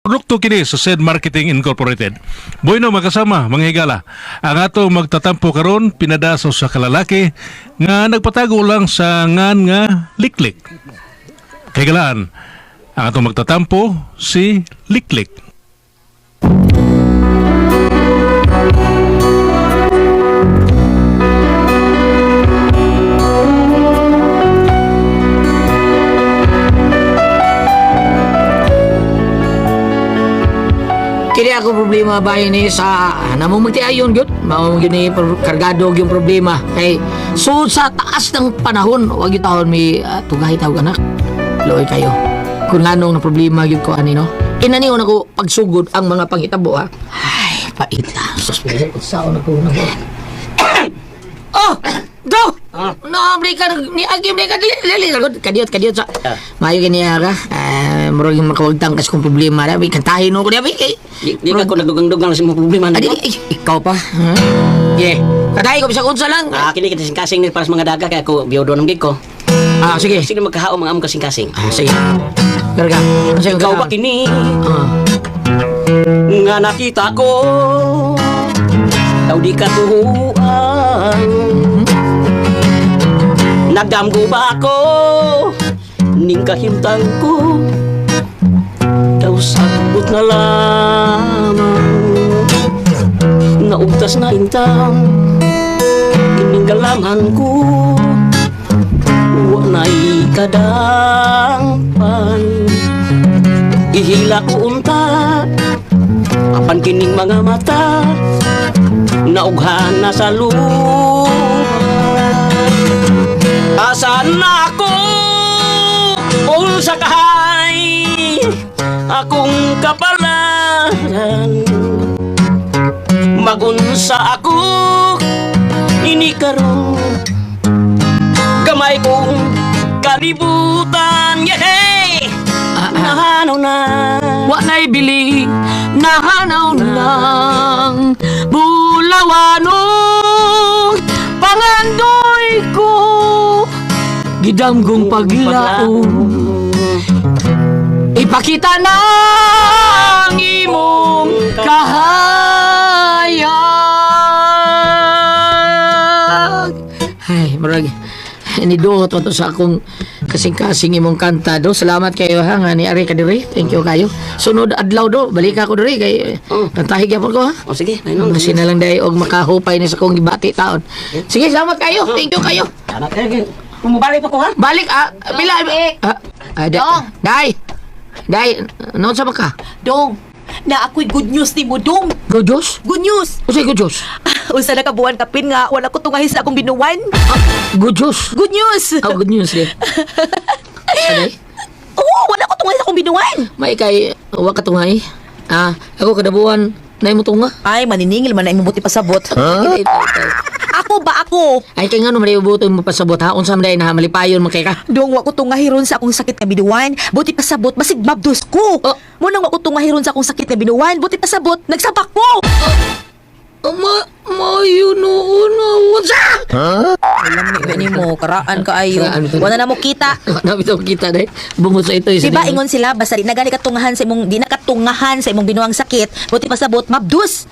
Produkto kini sa Sed Marketing Incorporated. Bueno makasama, mga higala. Ang ato magtatampo karon pinadaso sa kalalaki nga nagpatago lang sa ngan nga liklik. Higalaan, ang ato magtatampo si Liklik. Kini ako problema bahay ni sa namumulti ayon gyud mao gyud ni kargado yung problema. Kay so sa taas ng panahon wag gyud taon mi uh, tugay tawag anak. Loy kayo. Kung nganong na problema gyud ko ani no? Inani na ko pagsugod ang mga pangitabo ha? Ay paita. Sus sao na ko na ko oh! Do no break ka ni agi break ka dili dili kadiot kadiot sa mayo gani ara uh, murag yung makawagtang kas kong problema na kantahin no ko di kay Di, ka ko nagdugang-dugang sa mga problema na Adi, ikaw pa? Yeah. Kadahi ko bisa kunsa lang. Ah, kini kita sing-kasing ni para sa mga daga kaya ako biyodo ng gig ko. Ah, sige. Sige magkahao mga amo kasing-kasing. Ah, sige. Karga. Sige, Ikaw ba kini Ah. nga nakita ko daw di ka tuhuan Nagdamgo ba ako? Ning kahimtang ko daw sagbot na lamang. Naugtas na intang ining galaman ko walay kadangpan. Ihila ko unta apan kining mga mata. Naughan na sa lupa asan na ako? Unsa kahay akong kapalaran magunsa ako ini karon gamay kong kalibutan yeah! Ah, ah. Nahanaw na. Wa na'y bili, nahanaw lang Bulawanong Gidamgong paglaong Ipakita na ang imong kahayag Ay, marag Iniduot mo to sa akong kasing-kasing imong kanta do. Salamat kayo ha nga ni Ari Kadiri. Thank you kayo. Sunod adlaw do, balik ako diri kay Oh. kantahi gyapon ko ha. O sige, ayun. Kasi na lang dahil og makahupay ni sa kong gibati taon. Sige, salamat kayo. Thank you kayo. Anak, eh, Pumabalik pa ko ha? Balik ah, bila ah, ah, da, Dong. Dai. Dai, ano sa ka? Dong, na ako'y good news ni mo, Dong. Go Diyos? Good news. Usay go Diyos? Unsa na kabuan kapin nga, wala ko tungahin sa akong binuwan. Go Diyos? Good news. Oh, good news din. Saday? Oo, wala ko tungahin sa akong binuwan. May kay, wa ka tungay. Ah, ako kadabuan, na mo tunga. Ay, maniningil man na imubuti pasabot. Ay. Ako ba ako? Ay, kay nga no, may ubuto mo pasabot ha. Unsa man na malipayon man kay ka. Dong, wa ko tungahiron sa akong sakit nga binuwan. Buti pasabot, basig mabdos ko. Oh. Munang wa ko tungahiron sa akong sakit nga binuwan. Buti pasabot, nagsabak ko. Ma, mayo noon, unsa? Alam ni, ni mo, karaan ka ayo. Karaan to. Wala na mo kita. Nabi to kita dahil bungod sa ito. isa Diba ingon sila basta di na gani katungahan sa imong di na katungahan sa imong binuang sakit, buti pasabot mabdus.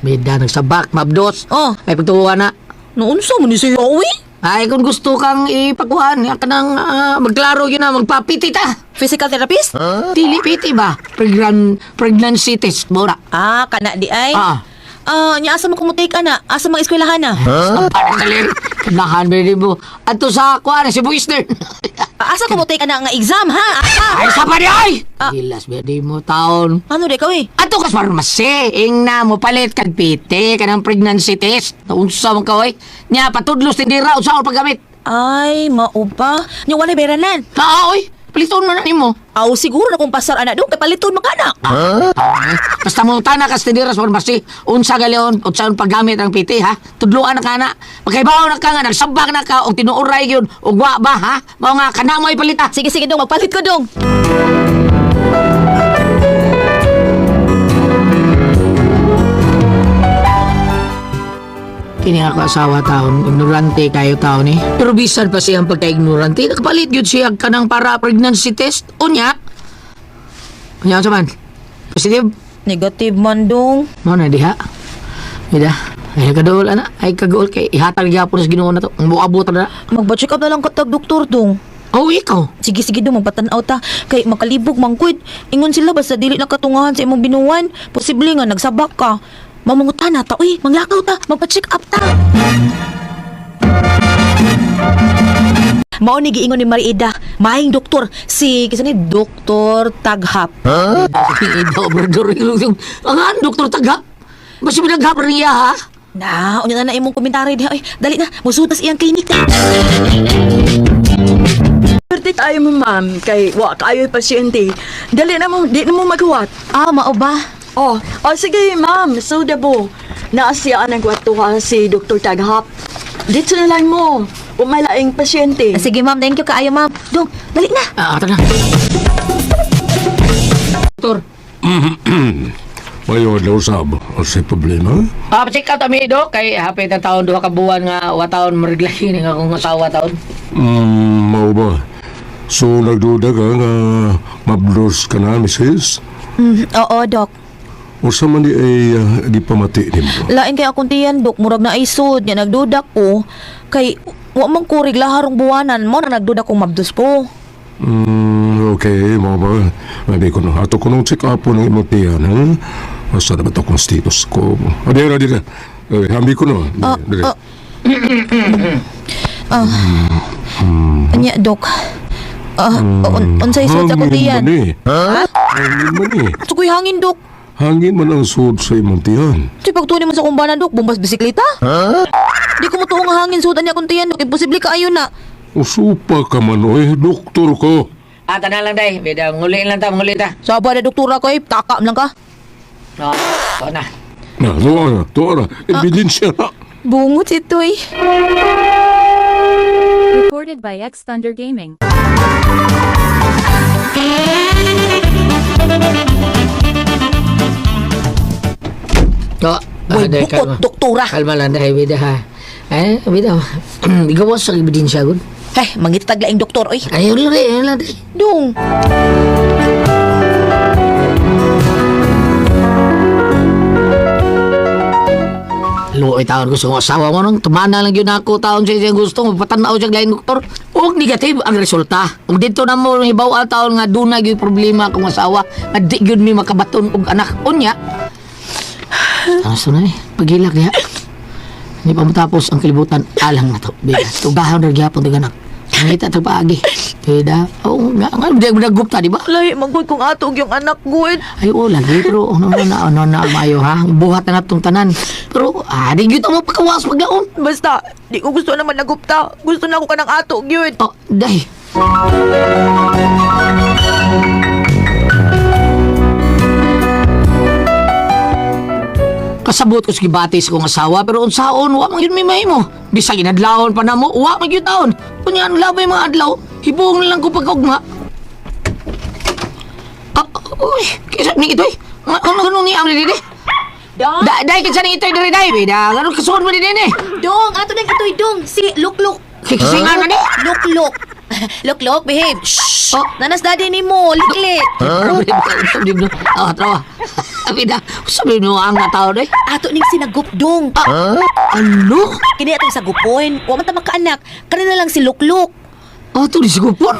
Beda, nagsabak, mabdos. Oh, Ay, pagtuwa na. noon sa mo ni siya uwi? Ay, kung gusto kang ipakuhan, ka nang ah, magklaro yun na, magpapiti ta. Physical therapist? Dili piti ba? Pregnan, pregnancy test, mura. Ah, kana di ay. Ah. Ah, nya asa mo kumutik ana? Asa mga eskwelahan na? Huh? Ang galing. Kanahan, baby mo. At to sa kuha si Buisner. Ah, asa kumutik ana nga exam ha? Asa? ay, sa pa di ay! Ah. Hilas, baby mo, taon. Ano di ka eh? Ato kas farmasi, ing na mo palit kag piti kanang pregnancy test. Unsa man kaway? Nya patudlos tindira unsa ang paggamit? Ay, maupa. Nya wala beranan. Ha, oy. Paliton mo na nimo. Aw, siguro na kung pasar ana dong kay paliton makana. Ay, Basta mo tana kas tindira sa farmasi, unsa galeon, unsa ang paggamit ang piti ha? Tudloan na kana. Magkaibaw na ka nga nagsabak na ka og tinuoray gyud og wa ba ha? Mao nga kana mo ipalit ha. Sige sige dong, magpalit ko dong. Kini nga ako asawa taon, ignorante kayo taon eh. Pero bisan pa siyang pagka-ignorante, nakapalit yun siya kanang para pregnancy test. Unya, Kanya sa man. Positive. Negative man dong. Mo na diha. Ida. Ay kaduol ana. Ay kaduol kay ihatag gyapon sa Ginoo na to. Ang buabot na. Magpa-check up na lang katag doktor dong. Oh, ikaw. Sige sige dong magpatanaw ta kay makalibog mangkud. Ingon sila basta dili na katungahan sa imong binuwan. Posible nga nagsabak ka. Mamungutan na ta, uy, manglakaw ta, magpa-check up ta. Mao ni giingon ni Mariida, maayong doktor si kasi ni Doktor Taghap. Ida obrador yung ang doktor taga. Basta binaghap rin iya ha. Na, unya na na imong komentary diha. Ay, dali na, musutas iyang klinik. Pwede tayo mo, ma'am, kay wa kayo pasyente. Dali na mo, di na mo maghuwat. Ah, mao ba? Oh, oh sige, ma'am, so dabo. Naasya ang nagwatuha si Dr. Taghap. Dito na lang mo, kung may laing pasyente. Ah, Sige, ma'am, thank you kaayo, ma'am. Dong, dali na. Ah, tara. Doktor. Mayo daw sab, o say problema? Ah, check out kami do kay hapit na taon duha ka buwan nga wa taon mareglahin nga akong asawa taon. Hmm, mao ba? So nagduda ka nga mablos ka na, Mrs.? Mm, oo, Dok. O sa man di ay uh, di pamati ni mo? Lain kay akong tiyan, Dok. Murag na isod. Nga nagdudak ko. Kay, wa man ko riglaharong buwanan mo na nagdudak kong mabdos ko. Hmm, okay, mao ba? Mabi ko na, ato ko nung check up po ng imotiyan, ha? Basta na ba ito kong status ko? Adira, adira. Eh, hambi ko na. Ah, ah. Ah. Anya, Dok. Ah, un unsay isod sa akong tiyan? Eh. Ha? Hangin eh. Sa kuy hangin, Dok. Hangin man ang sud sa imong tiyan. Si pagtuon mo sa kumbanan, Dok, bumbas bisikleta? Ha? Di ko mutuong nga hangin sudan niya akong tiyan, Dok. Imposible ka ayon na. Usupa ka man, oy, doktor ko. Ah, tanan lang day. Bida nguli lang ta, nguli ta. Saba na doktora ko, eh. Taka lang ka. No, to na. Na, tuwa na, tuwa na. Ebidensya na. Bungot ito, eh. Recorded by X Thunder Gaming. No. Uy, ah, day, bukod, kalma. doktora. Kalma lang day, bida ha. Eh, bida. Igawas sa ebidensya gud. Eh, mangitag laing doktor, oy. Ayaw lang day, ayaw lang day. Dong. Luoy taon ko sa asawa mo nung tumana lang yun ako taon siya siya gusto mo patanaw siya lain doktor. Ug negative ang resulta. Ug dito na mo hibaw ang taon nga dunay gyud problema akong asawa nga di gyud mi makabaton og anak unya. Ano na ni? Pagilak ya. Hindi pa matapos ang kalibutan alang na to. Bida, tugahon na gyapon tag anak. Ngita tag paagi. Bida, oh nga nga bida bida gupta di ba? Lahi, magod kong atog yung anak ko, eh. Ay, oo, lagi. Pero ano na, ano na, mayo ha? Buhat na natong tanan. Pero, ah, di gyud mo pagkawas paglaon. Basta, di ko gusto naman nagupta. Gusto na ako ka ng atog, yun. Oh, day. Kasabot ko sa gibatis kong asawa pero unsaon wa man yun may mahimo. Bisag inadlawon pa namo, wa man yun taon. Kunya ang labay mga adlaw, hibuong na lang ko pagkaugma. Ah, uy, kisa ni ito eh. Ano ganun ni Amri didi? Dong, Da, dai kinsa ni ito diri dai, bida. Ganun kasuon mo didi ni. dong, ato na ito'y dong. Si, look, look. Kikisingan man ni. Look, look. look, behave. Shh. Oh. Nanas daddy ni mo, liklit. Sabi mo, ah, trawa. Sabi na, sabi mo ang natao dai. Ato ning sinagup, dong. Ano? Kini atong sagupoy. Wa man ta makaanak. Kanina lang si Look, Ah, ito di sigupon.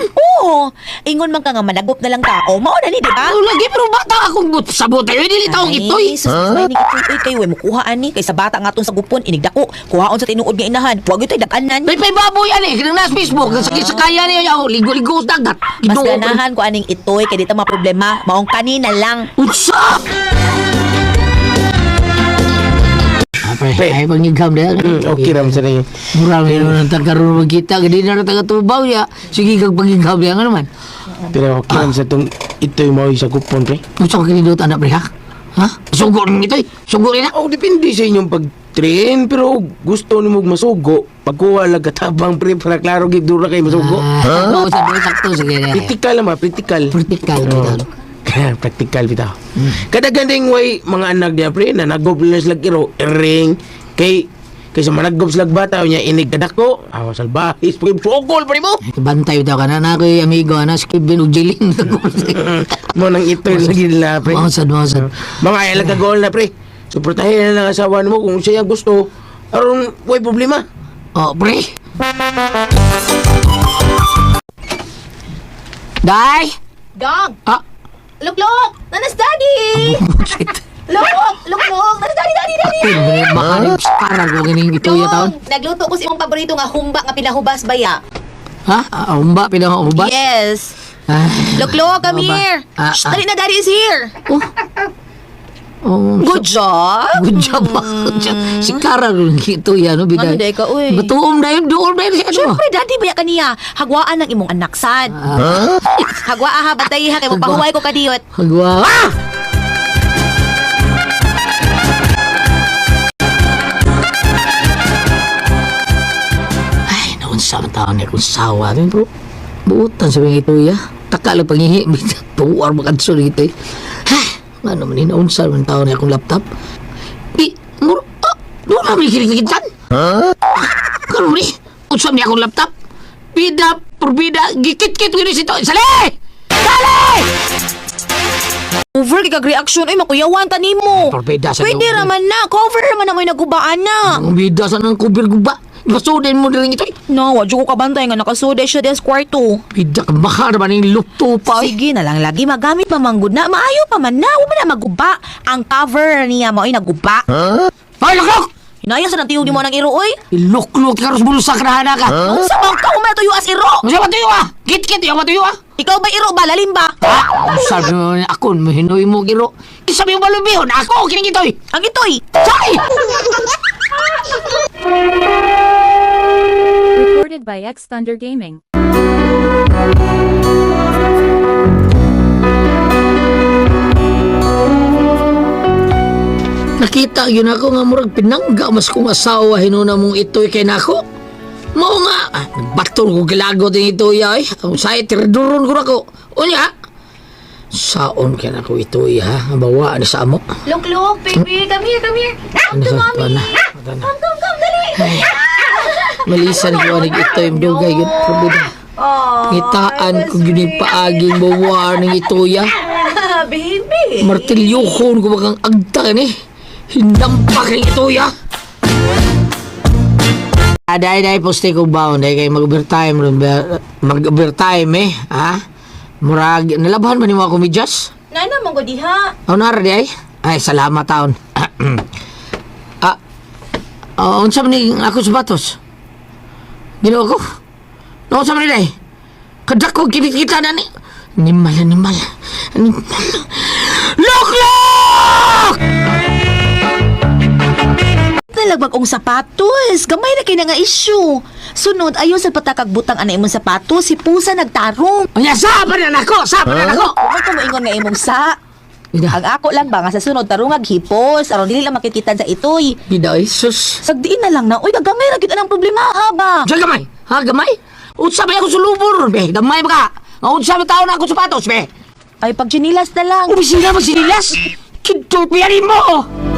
Oo. Ingon man ka nga managup na lang tao. Mao na ni, di ba? Ano lagi, pero bata akong but sabot tayo. Dili taong itoy. Sus, huh? ni itoy kay way mo kuha ani kay sa bata nga atong sagupon inigdako. Kuhaon sa tinuod nga inahan. Huwag ito'y dakanan. May pay baboy ani, kinang nas Facebook, sakit sa kaya niya, yaw, ligo-ligo sa dagat. Mas ganahan ko aning itoy kay dito mga problema. Maong kanina lang. Utsa! Apre, ay pangigam na. Okay ram sa rin. Mura may nung nagkaroon magkita, hindi na taga-tubaw ya. Sige kang pangigam niya nga naman. Pero okay ram sa itong ito yung mga isa kupon pre. Gusto ko kinidot anak pre ha? Ha? Sugo rin itoy. Sugo rin na. Oh, depende sa inyong pag-train pero gusto ni mo masugo. Pagkuha lang katabang pre para klaro gid dura kay masugo. Ah, oo, sabi sakto. Sige. Practical naman, practical. Practical. bitaw. Practical bitaw. Kada gandeng way mga anak niya pre na nagop na sila kiro ring kay Kaysa managgob sila bata, niya inig kadak ko. Awa salbahis, pukol pa rin mo. Bantay daw ka na na ko'y amigo na si Kevin ug Jiling. Mo nang ito yung lagi nila, pre. Mausad, mausad. Mga ilang kagol na, pre. Suportahin na lang asawa mo kung siya gusto. Aron, way problema. Oh, pre. Day! Dog! Ah, Look, look! Nanas daddy! Look, look, look! Nanas daddy, daddy, daddy! makalim sa parang ganing ito ya taon. nagluto ko sa imong paborito nga humba nga pinahubas baya. Ha? Ah, umba, pinang umba? Yes. Ah, Look, look, come Ano ba? here. Ah, Shh, ah. dali na daddy is here. oh, Good job. Good job, good job. Si Kara ito yan, no, biday. Ano, day ka, uy? Batuom doon na yun, ano? Siyempre, daddy baya kaniya. Hagwaan ng imong anak sad. Hagwa aha, batay ha, kay pahuway ko kadiyot. Hagwa. Ah! Ay, naunsa man taon niya kung sawa bro. Buutan sa mga ito, ya. Taka lang pangihi, tuwar ito, eh. Ano man yun, naunsa man taon niya akong laptop. Di, muro, ah, doon namin kinikitan. Ha? Karoon ni, unsam niya akong laptop. Bida, purbida, gikit-kit ko ito. Sali! Sali! Over kay kag reaction ay makuyawan ta nimo. Porbida sa Pwede raman na, cover raman na mo nagubaan na. Ang bida sa nang kubir guba. Basudin mo rin ito. eh. No, wadyo ko kabantay nga nakasude siya des kwarto. Bida ka baka naman yung lupto pa. Sige na lang lagi magamit pa manggod na. Maayo pa man na, wala na maguba. Ang cover niya mo ay naguba. Ay, lakok! Hinaya sa natiyog ni mo ng iro oy. Iluklok ka ros bulsa ka na ka. Ang sabang ka umay tuyo as iro. Ang siya matuyo ah! Kit-kit yung matuyo ah! Ikaw ba iro ba lalim ba? Ang sabi mo niya ako, mahinoy mo giro. Isabi mo balubihon, ako kinigitoy! Ang itoy. Say! Recorded by X Thunder Gaming. Nakita yun ako nga murag pinangga mas kong asawa hinuna mong ito'y kay nako. Mao nga, ah, nagbatol ko gilago din ito ay. Ang say, tiraduron ko na ko. O niya, saon ka na ko ito ha. Bawa ni sa amo. Look, look, baby. Come here, come here. Ano sa pa na? Mata na. Come, come, dali. Malisan ko anig ito yung dugay yun. Probida. Ngitaan ko yun yung paaging bawa ng ito ya. baby. Martilyo ko bagang agta ni. Hindampak ng ito ya. Aday, day, poste ko ba? Day kay mag-overtime. Mag-overtime eh. Ha? Murag, nalabahan ba ni mga komedyas? Nana, monggo diha. Ako na rin ay. Ay, salamat taon. ah, uh, unsa man ni ako sa batos? Ginoo ko. No, unsa man ni day? Kadak ko kinikita na ni. Nimal, nimal. Nimal. Look, look! Nalagbag og sapatos. Gamay na kay na nga issue. Sunod, ayon sa patakag butang ana imong sapatos, si Pusa nagtarong. Anya, sapa na nako, sapa na nako. Huwag ka moingon nga imong sa. Bida, Ang ako lang ba nga sa sunod tarungag hipos aron dili lang makikitan sa itoy. bida, ay, sus. Sagdiin na lang na. Uy, gagamay ra gyud anang problema ha ba. Sa gamay, ha, gamay? Unsa ba ako sulubor, be? Gamay ba ka? Unsa ba tao na ako sapatos, be? Ay pag chinilas na lang. Umisina mo sinilas? Kidtor piyarin mo!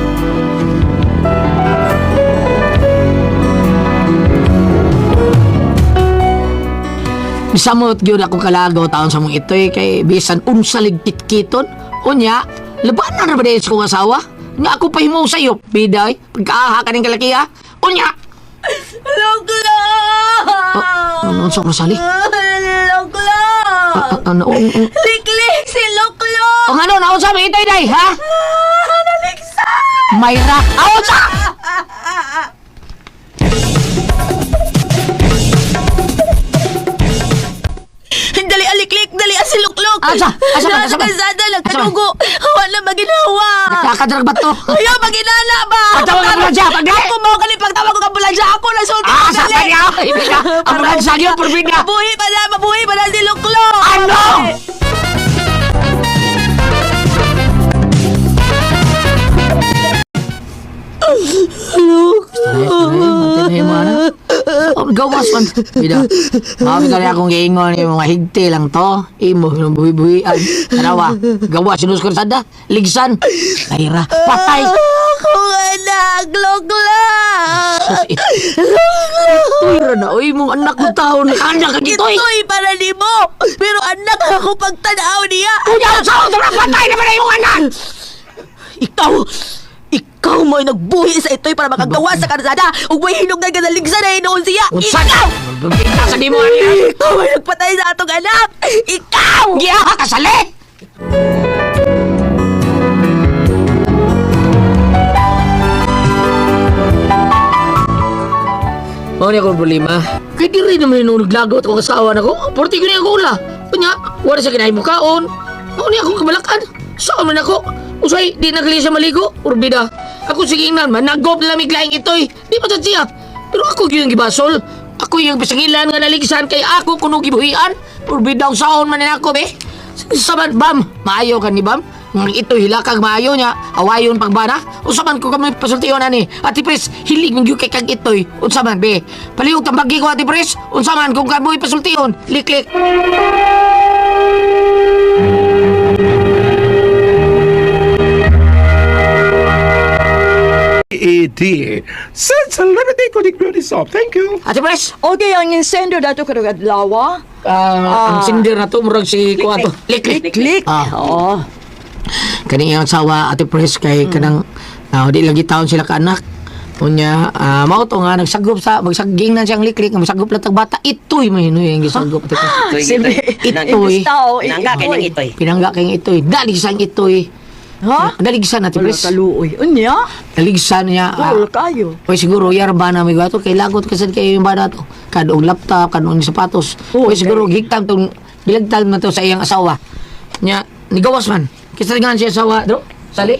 Bisamot gyud ako kalago taon sa mong itoy kay bisan unsa ligkit-kiton. Unya, labanan na ba sa kong asawa? Nga ako pa himaw sa'yo, biday, pagkaaha ka ng kalakiya. Unya! Lokla! Ano sa Rosali? Lokla! Ah, ah, Ano? Ano? Liklik si Loklo! Ang ano, naon sa mga itoy, day, ha? Naliksa! Mayra, aon sa! Dali aliklik, dali asiluklok. Asa? Asa ba? Asa ba? Nakasada, nagkadugo. Hawa na maginawa. Kakadrag ba to? Ayaw, maginana ba? Pagtawag ka ambulansya, pagdi! Ako mo kani pagtawag ko ka ambulansya. Ako na sulti Ah, sa kanya! Ibig Ang mga sagyo, purbida! Mabuhi pa na, mabuhi pa na si Luklo. Ano? Oh, gawas man. Bida. Mami kali akong giingon yung mga higti lang to. Imo yung buhi-buhian. Kanawa. Gawas sinus ko sada. Ligsan. Kaira. Patay. akong anak, Lokla! Uy, na, uy, mong anak ko taon. Anak ka dito, eh. Ito'y para ni mo! Pero anak ako pagtanaw niya! Kuya, sa ako, patay naman na yung anak! Ikaw! Ikaw mo ay nagbuhi sa ito'y para makagawa sa karsada ug may ka na ligsa na hinoon siya! Unsan? Ikaw! Bigla sa di mo, ano? Ikaw ay nagpatay sa atong anak! Ikaw! Giyaha ka sali! Mao ni akong problema. Kaya di rin naman nung naglagot akong asawa na ko. Porti ko niya ako ula. Kunya, wala sa kinahin mo kaon. Mao ni akong kabalakan. Saan man ako? Usay, di nagali siya maligo. Urbida. Ako sige nan, managop na lamig laing itoy. Di pa siya. Pero ako yung gibasol. Ako yung pasangilan nga naligsan kay ako kuno gibuhian. Urbida ang saon man ako, be. Saban, bam, maayo ka ni bam. Ito hilakag maayo niya, awayon pagbana. Usaman ko kami pasultiyon ani. Ati pres, hilig mong kay kag itoy. Unsaman be. Palihog tambagi ko ati pres. Unsaman kung kamoy pasultiyon. Liklik. ED. Since a limited ko di stop. Thank you. Ati pres, Okay, ang insendo dato ka adlaw. ah, ang sindir na to murag si ko ato. Liklik. Click. Ah. Oo. Kani ang asawa ati pres kay kanang ah, di lagi taon sila ka anak. Unya, ah, mao to nga nagsagop sa magsaging na siyang liklik, magsagop lang tag bata. Itoy may hinoy ang gisagop ati pres. Silbi. Itoy. Tao. Nangga kay ning itoy. Pinangga kay itoy. Daligsan itoy. Ha? Daligsan ati Wala pres. kaluoy. Unya? Daligsan niya. ah, Wala kayo. Oy siguro yar ba na may gato kay lagot kasi kay yung bana to. Kadong laptop, kadong sapatos. Oh, Oy siguro gigtam tong bilagtal man to sa iyang asawa. Nya nigawas man. Kisa nga siya asawa, do. Sali.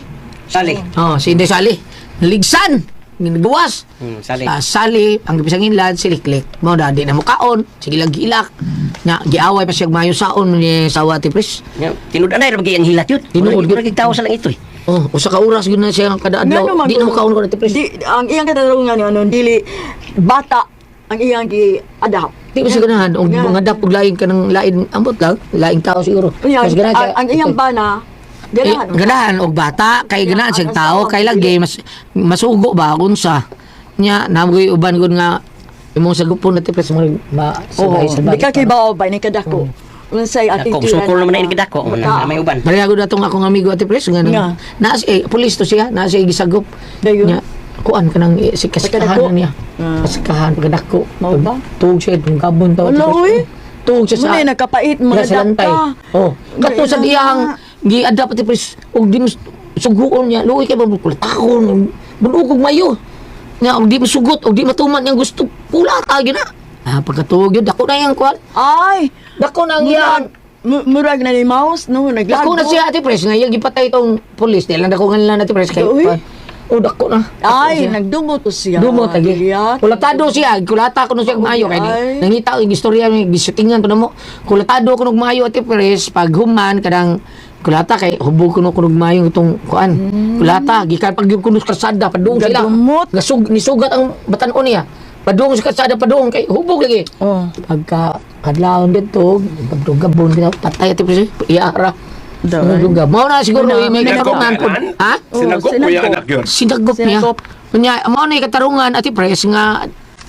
Sali. Oh, si Inday Sali. Naligsan. Ginagawas. Hmm, sali. Ah, sali, ang gipisangin lad, siliklik. Mo na, di na mo kaon. Sige lang gilak. Nga, giaway pa siya mayo saon ni sawa ti pres. Nga, Tinud anay ra ang hilat yun. Tinud gid tawo sa lang itoy. Oh, usa ka oras gyud na siya kada Nga adlaw. Di na mo kaon ko na ti pres. Di, ang iyang katarungan ano, dili, bata, ang iyang gi-adapt. Di ba siya ganahan? O Nga. mga dapog lain ka ng lain, ambot lang, laing tao siguro. Ang, ang iyang bana, Eh, ganahan. ganahan, og bata, kay ganahan siyang tao, kay lagi, mas, masugo ba, kung sa, nya, namoy uban gud nga, imong sagupon na tipres, mga ma, sabay, sabay. di ka kay bao ba ni kadako. Unsay ati Ako sukol naman na ini kadako man na may uban. Balago na itong akong amigo ati pres, nga, Nga. naas, eh, pulis to siya, naas siya gisagop. Dayon. Kuan ka nang eh, si kasikahan na niya. Ah. Kasikahan, pagkadako. Mao ba? Tuog siya, itong gabon tao. Wala, uy. Tuog siya sa... Muna, nagkapait, mga dapta. Oh, kato sa Nga, diyang gi-adapt ati pres, og di mo suguon niya, luoy kay babukul, takon, bunugog mayo. Nga, og di mo sugot, og di matuman niyang gusto, pula tagi na. Ah, pagkatuog yun, dako na yung kuan. Ay, Dako na yan. murag, mu- murag na ni Mouse, no, naglago. Dako na siya ati pres, nga yung gipatay itong polis, dahil lang dako nga nila ati pres kay Oh, dako na. Ay, siya. nagdumo to siya. Dumo tagi. Dilihat. Kulatado siya, kulatado ko no siya maayo kay Ay. ni. Nangita ang istorya ni gisutingan ko namo. Kulatado ko no maayo ati pres pag human kadang kulata kay hubog ko no kunog maayo itong kuan. Kulata gikan pag yung kuno sa kalsada padung sila. Gadumot. Gasug nisugat ang batan-on niya. Padung sa kalsada padung kay hubog lagi. Oh, Pagka kadlawon dito, pagdugabon dito, patay ati pres. Iara. Dugab. Mao na siguro Una, may Sinagop katarungan po. yan? Ha? Sinagop ko sinagop. yung anak yun. sinagop niya. Sinagop. Kunya, mao ni katarungan ati pres nga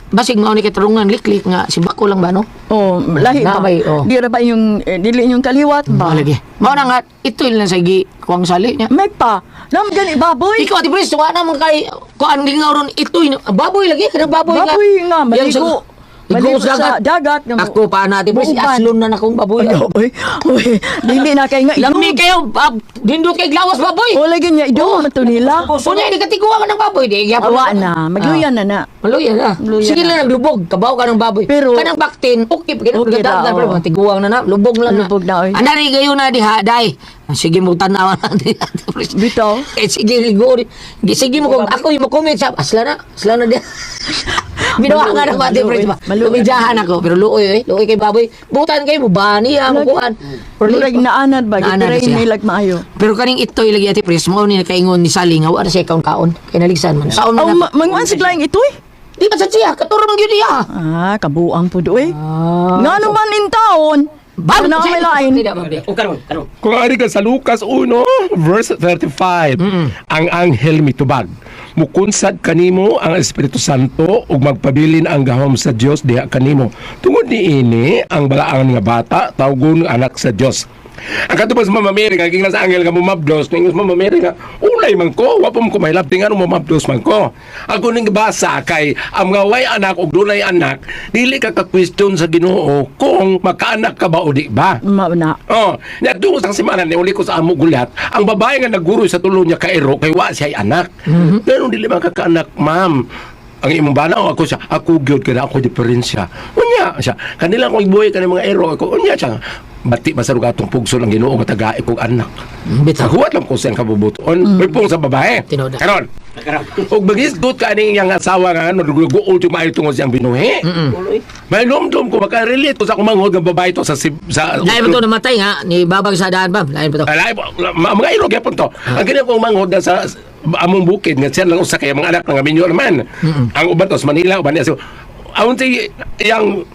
basig mao ni katarungan liklik nga si Bako lang ba no? oh, lahi ba? Namay, oh. Di ra ba yung, eh, dili yung kaliwat ba? Mao lagi. Mao na nga ito lang sa gi kuang sali niya. May pa. Nam gani baboy. Ikaw ati pres wa na man kay kuan lingaw ron ito baboy lagi kada baboy, Baboy nga, Yang maligo. sa- Maligo sa dagat. dagat nga mo. Ako pa na ati pres Buuban. aslon na nakong baboy. Ay, oy, oy, dili na kay nga. Lami kayo, bab, dindot kay glawas baboy. O lagi niya, ido man to nila. Kunya di katiguan ng baboy di. gyapon Awa na, magluyan na na. Maluya na. Maluya Sige na. na naglubog. Kabaw ka ng baboy. Pero- Kanang baktin, okay. Pagkita Okay okay, na, na, oo. na na. Lubog lang na. Lubog na, oy. Anari gayo na diha, day. Sige mo tanawan natin. Bitaw. Eh, sige, ligo. Di- Sige mo kung ako yung comment sa asla na. Asla na diha. Binawa nga na pati? Maluoy. Lumidyahan ako. Pero luoy, eh. Luoy kay baboy. Butan kayo mo, bani, ah, mukuan. Murag naanad ba? Naanad siya. nilag maayo. Pero kaning ito'y lagi ati pres mo ni nakaingon ni Sally nga wala siya kaon-kaon. Kay naligsan man. Saon Oh, man. ma- manguan si Klaing ito eh. Di ba sa siya? Katuro man gyud niya. Ah, kabuang po do eh. Ah. Nga naman in taon. Bam! na may lain. Tidak. O karon, karon. Kung ari ka sa Lucas 1, verse 35, ang anghel mitubag. mukunsad kanimo ang Espiritu Santo ug magpabilin ang gahom sa Dios diha kanimo. Tungod niini ang balaang nga bata tawgon nga anak sa Dios. Ang katubas Mama Mary, kaging nasa angel ka mumabdos, ningos Mama Mary nga, ulay man ko, wapo mo ko mahilap, tingan mo mumabdos man ko. Ako ning basa kay, ang mga way anak o dunay anak, dili ka ka-question sa ginoo kung makaanak ka ba o di ba. Mauna. Oh, na doon sa simana ni uli ko sa amo gulat, ang babae nga naguro sa tulo niya kairo kay wa siya ay anak. Pero dili man kakaanak, ma'am. Ang imong bana o ako siya, ako gyud kada ako diferensya. Unya siya, kanila ko ibuhay kanang mga ero ako. Unya siya, bati masarog atong pugso ng Ginoo nga taga kog anak. Bitaw. Sa huwat lang ko siyang kabubuton. May pong sa babae. Tinoda. Karon. Ug magisgot ka ning yang asawa nga ano guul ti maayo tungod siyang binuhi. May lumdum ko maka-relate ko sa kumangod nga babae to sa sa Lain ba to namatay nga? Ni babag sa daan ba? Lain ba to? Alay, ma- mga ilo gyapon to. Ang kanya kong manghod sa among bukid nga siya lang usa kay mga anak ng aminyo naman. Ang uban to sa Manila, uban niya so si yang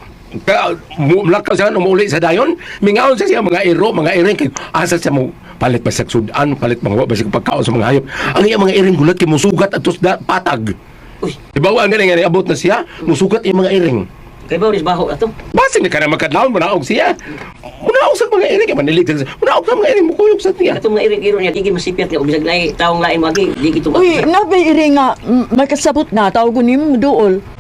lakaw siya nung muli sa dayon mingaon siya siya mga iro mga iring kay asa siya mo palit ba sa sudan palit mga basig pagkaon sa mga hayop ang iya mga iring gulat kay musugat atos da patag Uy. Ibawa ang galing nga abot na siya musugat yung mga iring Kay Boris baho ato. Basig na ka na magkadlaon mo naog siya. Munaog sa mga iring, manilig sa Munaog sa mga iring, mukuyog sa tiya. Ato mga iring-iro niya digi masipyat nga bisag lay taong lain magi di kito. Uy, nabay iring nga, magkasabot na, tawag ko ni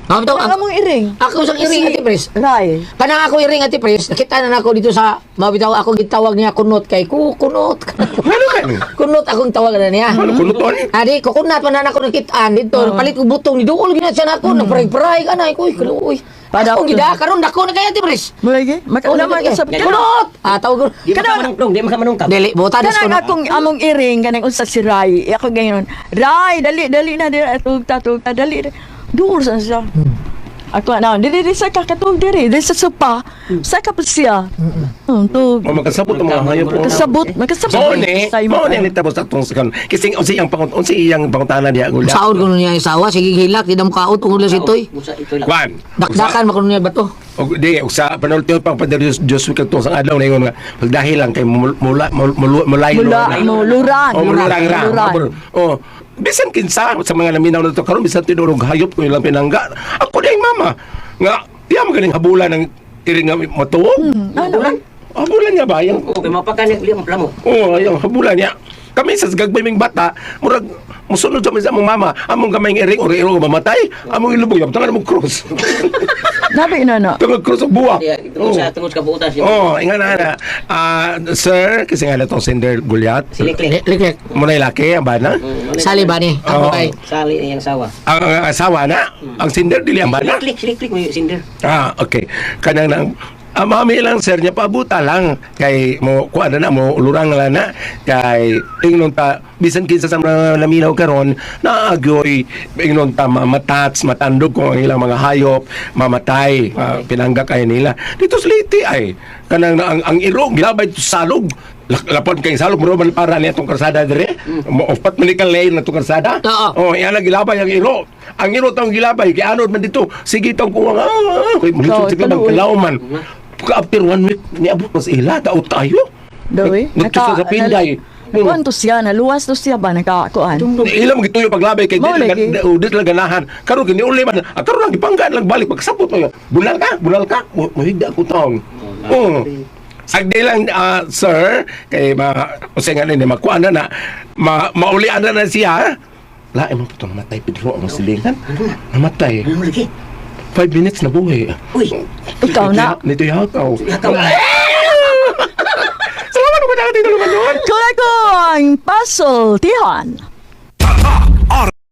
Ah, bitaw, Ang ako, among iring. ako sang iring ati pres. Ray. Kanang ako iring ati pres, nakita na nako dito sa mabitaw ako gitawag niya kunot kay ku kunot. Ano ka? kunot akong tawag na niya. Ano kunuton? Adi, kukunat pa na ako nakitaan dito. Palit ko butong ni duol ginat siya nako, nagpray-pray ka na kuy, kaluoy. Pada- Ako gida karon dako na kay ati pres. Mulagi, makalaman ka sa Kunot. Ah, tawag ko. Di man manungtong, di man manungkap. Dili, buta des Kanang kunot. akong among iring kanang usa si Ray. Ako ganyan. Ray, dali dali na dili tugta tugta dali. Duol sa siya. Ako na, dili dili sa kakatug diri, dili sa sopa. Sa ka pa siya. Hmm, tug. O magkasabot ang mga hayop po. Kasabot, magkasabot. Mao ni, mao ni ni tapos atong sakon. Kasi unsi ang pangon, unsi iyang pangutana diya gula. Saon ko niya isawa, sige hilak, di na mukaot ungol si Toy. Usa ito lang. Kwan. Dakdakan mo niya ba to? O di usa panultiyo pang padar Diyos Diyos wi katong sang adlaw na ingon nga pagdahil lang kay mul- mula mul- mul- mulay Mula, mo, luran. O mulurang ra. Luran. Bisan kinsa sa mga laminaw na to karon bisan tinurog hayop ko ilang pinangga. Ako di mama nga diya magaling habulan ng iring nga matuog. Ano? Habulan niya ba yung Okay, mapakanig liyang plamo. Oo, oh, yung habulan niya. Kami sa gagbay ming bata, murag musunod sa sa among mama, among kamay ng iring, uri-iro mamatay, among ilubog, yung tangan among cross. Nabi na na. Tangan cross ang buwak. Diya, tungod sa tungod sa kabuutan siya. Oh, inga na na. Ah, sir, kasi nga itong Cinder Gulyat. Si Liklik. Liklik. Muna laki, ang bana. Sali ba ni? Oo. kay. Sali niyang sawa. Ang, ang asawa na, ang Cinder, dili ang bana. Liklik, si Liklik mo yung sinder. Ah, okay. Kanang nang Ah, mami lang sir niya pabuta lang. Kay mo kuan na mo ulurang lang na. Kay ingnon ta bisan kinsa sa mga laminaw karon naagyoy ingnon ta mamatats matandog ko ang ilang mga hayop mamatay ah, pinangga kay nila. Dito sa Leyte ay kanang na- ang, ang iro gilabay to salog. Lapon kay salog mo man para niya tong karsada dire. Mo opat man ikang lane na tong karsada. Oo. oh iya na gilabay ang iro. Ang iro tong gilabay kay anod man dito. Sige tong kuwang ah kay mulisod sige bang taluoy. kalauman Pagka after one week, niabot mas ila, tao tayo. Doy. Nagtusa sa pinday. Kuan to siya, naluwas to siya ba nakakuan? Ilang magituyo paglabay kay di lang lang ganahan. Karon kini uli man. Ah, karon lang gipanggan lang balik pagsapot mo. Bunal ka, bunal ka. Mo- Mohigda ko taon. Oh. Lang ah, sir kay ma usay nga ni makuha na na ma, maulian na na siya. Lain mo putong namatay Pedro ang silingan. Namatay. Five minutes na buhay. Uy, Ikaw na. Nito yung hakaw. hakaw. Salamat ko na dito naman doon. Kung ako ang puzzle, Tihan.